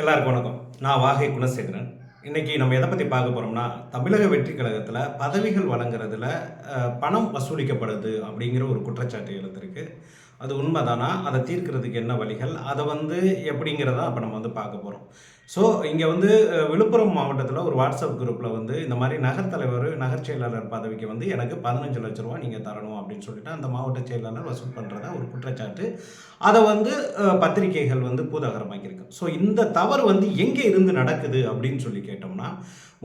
எல்லாருக்கும் வணக்கம். நான் வாகை குணசேகரன். இன்றைக்கி நம்ம எதை பற்றி பார்க்க போகிறோம்னா தமிழக வெற்றி கழகத்தில் பதவிகள் வழங்குறதுல பணம் வசூலிக்கப்படுது அப்படிங்கிற ஒரு குற்றச்சாட்டு எழுந்திருக்கு. அது உண்மைதானா? அதை தீர்க்கிறதுக்கு என்ன வழிகள்? அதை வந்து எப்படிங்கிறத அப்போ நம்ம வந்து பார்க்க போகிறோம் ஸோ இங்கே வந்து விழுப்புரம் மாவட்டத்தில் ஒரு வாட்ஸ்அப் குரூப்பில் வந்து இந்த மாதிரி நகர் தலைவர் நகர் செயலாளர் பதவிக்கு வந்து எனக்கு பதினஞ்சு லட்ச ரூபா நீங்கள் தரணும் அப்படின்னு சொல்லிட்டு அந்த மாவட்ட செயலாளர் வசூல் பண்ணுறதா ஒரு குற்றச்சாட்டு. அதை வந்து பத்திரிகைகள் வந்து பூதாகரமாக்கியிருக்கு. ஸோ இந்த தவறு வந்து எங்கே இருந்து நடக்குது அப்படின்னு சொல்லி கேட்டோம்னா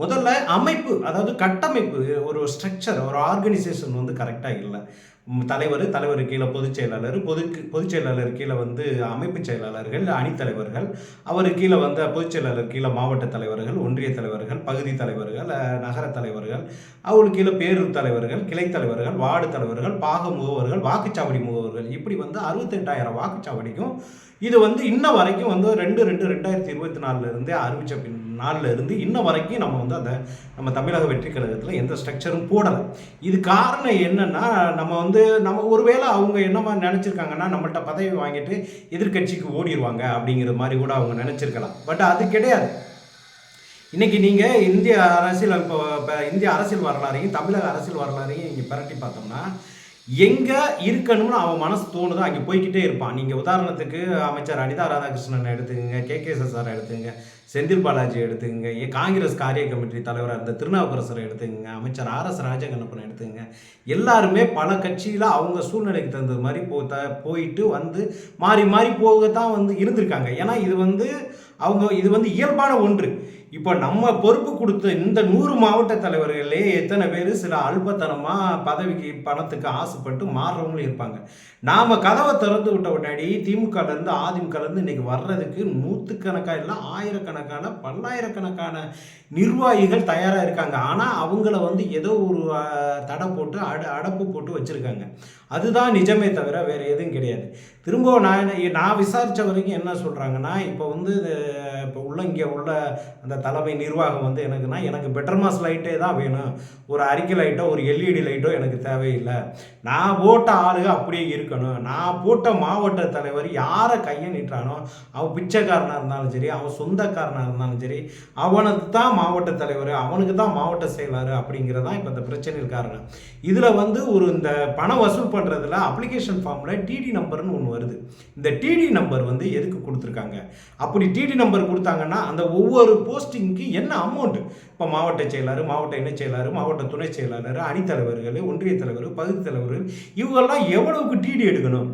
முதல்ல அமைப்பு அதாவது கட்டமைப்பு ஒரு ஸ்ட்ரக்சர் ஒரு ஆர்கனைசேஷன் வந்து கரெக்டாக இல்லை. தலைவர் தலைவர் கீழே பொதுச் செயலாளர் பொது பொதுச் செயலாளர் கீழே வந்து அமைப்பு செயலாளர்கள் அணித்தலைவர்கள் அவர் கீழே வந்து பொதுச் செயலாளர் கீழே மாவட்ட தலைவர்கள் ஒன்றிய தலைவர்கள் பகுதி தலைவர்கள் நகர தலைவர்கள் அவங்களுக்கு கீழே பேரூர் தலைவர்கள் கிளை தலைவர்கள் வார்டு தலைவர்கள் பாக முகவர்கள் வாக்குச்சாவடி முகவர்கள். இப்படி வந்து அறுபத்தெட்டாயிரம் வாக்குச்சாவடிக்கும் இது வந்து இன்ன வரைக்கும் வந்து ரெண்டு ரெண்டு ரெண்டாயிரத்தி இருபத்தி நாலுல இருந்தே அறிவிச்ச பின் நாளில் இருந்து இன்ன வரைக்கும் நம்ம வந்து அந்த நம்ம தமிழக வெற்றி கழகத்தில் எந்த ஸ்ட்ரக்சரும் போடலை. இது காரணம் என்னன்னா நம்ம வந்து நம்ம ஒருவேளை அவங்க என்னமா நினச்சிருக்காங்கன்னா நம்மள்ட்ட பதவி வாங்கிட்டு எதிர்க்கட்சிக்கு ஓடிடுவாங்க அப்படிங்கிற மாதிரி கூட அவங்க நினச்சிருக்கலாம். பட் அது கிடையாது. இன்றைக்கி நீங்கள் இந்திய அரசியல் இப்போ இப்போ இந்திய அரசியல் வரலாறையும் தமிழக அரசியல் வரலாறையும் இங்கே பிரட்டி பார்த்தோம்னா எங்கே இருக்கணும்னு அவன் மனசு தோணுதோ அங்கே போய்க்கிட்டே இருப்பான். நீங்கள் உதாரணத்துக்கு அமைச்சர் அனிதா ராதாகிருஷ்ணன் எடுத்துக்கங்க கே கே சார் எடுத்துக்கங்க செந்தில் பாலாஜி எடுத்துக்கங்க காங்கிரஸ் காரிய கமிட்டி தலைவராக இருந்த திருநாவுக்கரசரை எடுத்துக்கங்க அமைச்சர் ஆர் எஸ் ராஜகண்ணப்பன் எடுத்துக்கங்க. எல்லாருமே பல கட்சியில் அவங்க சூழ்நிலைக்கு தகுந்த மாதிரி போ த போயிட்டு வந்து மாறி மாறி போகத்தான் வந்து இருந்திருக்காங்க. ஏன்னா இது வந்து அவங்க இது வந்து இயல்பான ஒன்று. இப்போ நம்ம பொறுப்பு கொடுத்த இந்த நூறு மாவட்ட தலைவர்களே எத்தனை பேர் சில அல்பத்தனமாக பதவிக்கு பணத்துக்கு ஆசைப்பட்டு மாறுறவங்களும் இருப்பாங்க. நாம் கதவை திறந்து விட்ட உடனடி திமுகலேருந்து அதிமுகலேருந்து இன்னைக்கு வர்றதுக்கு நூற்றுக்கணக்காக இல்லை ஆயிரக்கணக்கான பல்லாயிரக்கணக்கான நிர்வாகிகள் தயாராக இருக்காங்க. ஆனால் அவங்கள வந்து ஏதோ ஒரு தடை போட்டு அட அடப்பு போட்டு வச்சுருக்காங்க. அதுதான் நிஜமே தவிர வேறு எதுவும் கிடையாது. திரும்ப நான் நான் விசாரித்த வரைக்கும் என்ன சொல்கிறாங்கன்னா இப்போ வந்து இப்போ உள்ள இங்கே உள்ள அந்த தலைமை நிர்வாகம் வந்து எனக்குன்னா எனக்கு பெட்டர் மாஸ் லைட்டே தான் வேணும். ஒரு அறிக்கை லைட்டோ ஒரு எல்இடி லைட்டோ எனக்கு தேவையில்லை. நான் போட்ட ஆளுக அப்படியே இருக்கணும். நான் போட்ட மாவட்ட தலைவர் யாரை கையை நீட்டுறானோ அவன் பிச்சைக்காரனாக இருந்தாலும் சரி அவன் சொந்தக்காரனாக இருந்தாலும் சரி அவனுக்கு தான் மாவட்ட தலைவர் அவனுக்கு தான் மாவட்ட செயலாளர் அப்படிங்கிறதான் இப்போ இந்த பிரச்சனையில் காரணம். இதில் வந்து ஒரு இந்த பணம் வசூல் பண்ணுறதுல அப்ளிகேஷன் ஃபார்மில் டிடி நம்பர்னு ஒன்று வருது. இந்த டிடி நம்பர் வந்து எதுக்கு கொடுத்துருக்காங்க? அப்படி டிடி நம்பர் கொடுத்தாங்கன்னா அந்த ஒவ்வொரு போஸ்ட் போஸ்டிங்க்கு என்ன அமௌண்ட் இப்போ மாவட்ட செயலாளர் மாவட்ட இணைச் செயலாளர் மாவட்ட துணை செயலாளர் அணித்தலைவர்கள் ஒன்றிய தலைவர் பகுதி தலைவர்கள் இவங்கெல்லாம் எவ்வளவுக்கு டிடி எடுக்கணும்?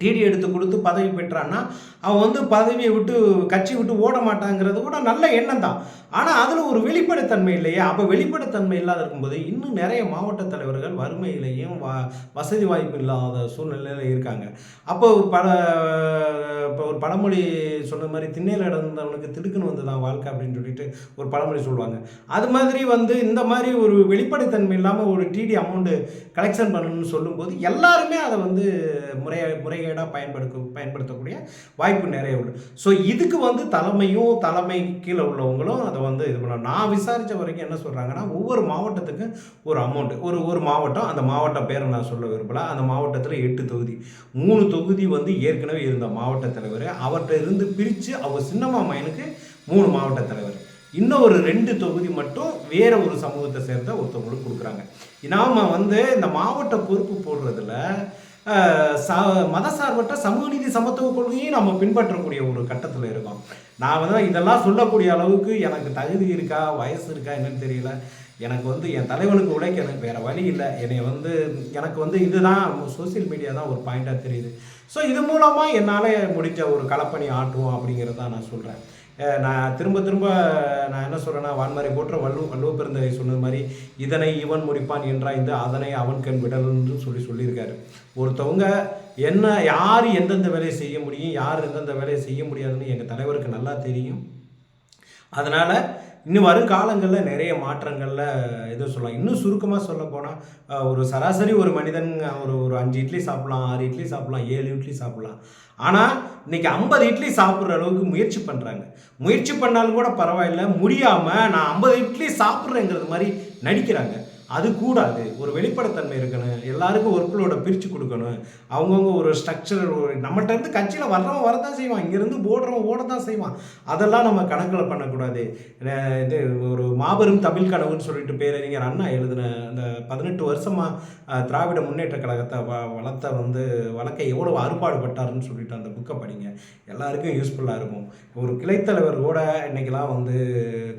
டிடி எடுத்து கொடுத்து பதவி பெற்றான்னா அவன் வந்து பதவியை விட்டு கட்சி விட்டு ஓட மாட்டாங்கிறது கூட நல்ல எண்ணம் தான் ஆனால் அதில் ஒரு வெளிப்படைத்தன்மை இல்லையா. அப்போ வெளிப்படைத்தன்மை இல்லாத இருக்கும்போது இன்னும் நிறைய மாவட்ட தலைவர்கள் வறுமையிலையும் வ வசதி வாய்ப்பு இல்லாத சூழ்நிலையில் இருக்காங்க. அப்போ பல இப்போ ஒரு பழமொழி சொன்ன மாதிரி திண்ணையில் இடந்தவனுக்கு திடுக்குன்னு வந்து தான் வாழ்க்கை அப்படின்னு சொல்லிட்டு ஒரு பழமொழி சொல்லுவாங்க. அது மாதிரி வந்து இந்த மாதிரி ஒரு வெளிப்படைத்தன்மை இல்லாமல் ஒரு டிடி அமௌண்ட்டு கலெக்ஷன் பண்ணணும்னு சொல்லும்போது எல்லாருமே அதை வந்து முறைய முறைகேடாக பயன்படுத்த பயன்படுத்தக்கூடிய வாய்ப்பு நிறைய உண்டு. ஸோ இதுக்கு வந்து தலைமையும் தலைமை கீழே உள்ளவங்களும் அதை வந்து இது பண்ணலாம். நான் விசாரித்த வரைக்கும் என்ன சொல்கிறாங்கன்னா ஒவ்வொரு மாவட்டத்துக்கும் ஒரு அமௌண்ட்டு ஒரு ஒரு மாவட்டம் அந்த மாவட்ட பேரை நான் சொல்ல விரும்பல. அந்த மாவட்டத்தில் எட்டு தொகுதி. மூணு தொகுதி வந்து ஏற்கனவே இருந்த மாவட்ட தலைவர். அவர்கிட்ட இருந்து பிரித்து அவர் சின்னம்மா மையனுக்கு மூணு மாவட்ட தலைவர். இன்னும் ஒரு ரெண்டு தொகுதி மட்டும் வேற ஒரு சமூகத்தை சேர்ந்த ஒருத்தவங்களுக்கு கொடுக்குறாங்க. நாம் வந்து இந்த மாவட்ட பொறுப்பு போடுறதுல ச மதசார்பற்ற சமூக நீதி சமத்துவ கொள்கையும் நம்ம பின்பற்றக்கூடிய ஒரு கட்டத்தில் இருக்கோம். நான் வந்து இதெல்லாம் சொல்லக்கூடிய அளவுக்கு எனக்கு தகுதி இருக்கா வயசு இருக்கா என்னன்னு தெரியல. எனக்கு வந்து என் தலைவனுக்கு உழைக்க எனக்கு வேறு வழி இல்லை. என்னை வந்து எனக்கு வந்து இதுதான் சோஷியல் மீடியா தான் ஒரு பாயிண்டாக தெரியுது. ஸோ இது மூலமாக என்னால் முடிஞ்ச ஒரு களப்பணி ஆட்டுவோம் அப்படிங்கிறத நான் சொல்கிறேன் நான் திரும்ப திரும்ப நான் என்ன சொல்கிறேன்னா வான்மறை போற்ற வல்லு வள்ளுவ பிறந்தவை சொன்னது மாதிரி இதனை இவன் முடிப்பான் என்றாய்ந்து அதனை அவன் கண் விடல்னு சொல்லி சொல்லியிருக்காரு. ஒருத்தவங்க என்ன யார் எந்தெந்த வேலையை செய்ய முடியும் யார் எந்தெந்த வேலையை செய்ய முடியாதுன்னு எங்கள் தலைவருக்கு நல்லா தெரியும். அதனால் இன்னும் வரும் காலங்களில் நிறைய மாற்றங்களில் எதுவும் சொல்லலாம். இன்னும் சுருக்கமாக சொல்ல போனால் ஒரு சராசரி ஒரு மனிதன் ஒரு ஒரு அஞ்சு இட்லி சாப்பிட்லாம் ஆறு இட்லி சாப்பிட்லாம் ஏழு இட்லி சாப்பிட்லாம். ஆனால் இன்னைக்கு ஐம்பது இட்லி சாப்பிட்ற அளவுக்கு முயற்சி பண்ணுறாங்க முயற்சி பண்ணாலும் கூட பரவாயில்ல. முடியாமல் நான் ஐம்பது இட்லி சாப்பிட்றேங்கிறது மாதிரி நடிக்கிறாங்க. அது கூடாது. ஒரு வெளிப்படைத்தன்மை இருக்கணும். எல்லாருக்கும் ஒர்க்லோட பிரித்து கொடுக்கணும். அவங்கவுங்க ஒரு ஸ்ட்ரக்சர் ஒரு நம்மகிட்ட இருந்து கட்சியில் வர்றவன் வரதான் செய்வான். இங்கேருந்து ஓடுறவன் ஓட தான் செய்வான். அதெல்லாம் நம்ம கணக்கில் பண்ணக்கூடாது. இது ஒரு மாபெரும் தமிழ் கனவுன்னு சொல்லிட்டு பேரறிஞர் அண்ணா எழுதின அந்த பதினெட்டு வருஷமாக திராவிட முன்னேற்ற கழகத்தை வ வளர்த்த வந்து வளர்க்க எவ்வளோ அறுபாடுபட்டாருன்னு சொல்லிட்டு அந்த புக்கை படிங்க. எல்லாருக்கும் யூஸ்ஃபுல்லாக இருக்கும். ஒரு கிளைத்தலைவர் கூட வந்து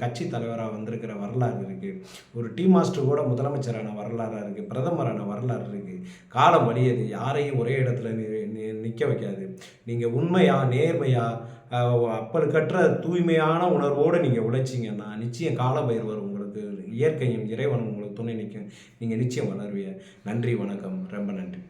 கட்சி தலைவராக வந்திருக்கிற வரலாறு இருக்குது ஒரு டீ மாஸ்டர் கூட முதலமைச்சரான வரலாறாக இருக்குது பிரதமரான வரலாறு இருக்குது காலம் வழியது யாரையும் ஒரே இடத்துல நிற்க வைக்காது. நீங்கள் உண்மையாக நேர்மையாக அப்பழுக்கற்ற தூய்மையான உணர்வோடு நீங்கள் உழைச்சிங்கன்னா நிச்சயம் காலபைரவர் உங்களுக்கு இயற்கையும் இறைவனும் உங்களுக்கு துணை நிற்கும். நீங்கள் நிச்சயம் வளருவீங்க. நன்றி வணக்கம். ரொம்ப நன்றி.